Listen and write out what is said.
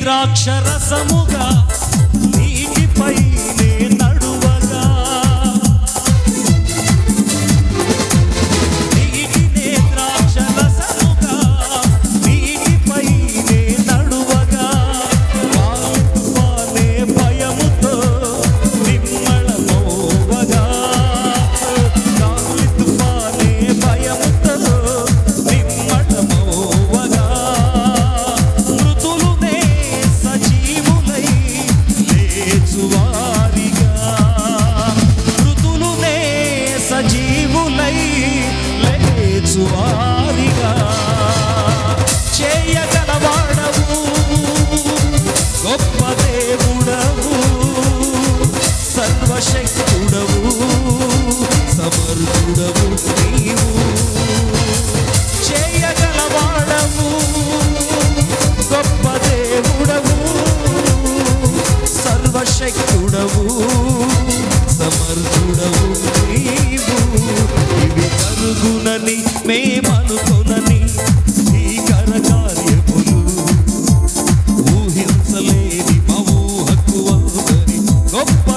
ద్రాక్ష రసముగా లేచువారిగా చేయగలవాడవు గొప్ప దేవుడవు సర్వశక్తుడవు సమర్థుడవు. up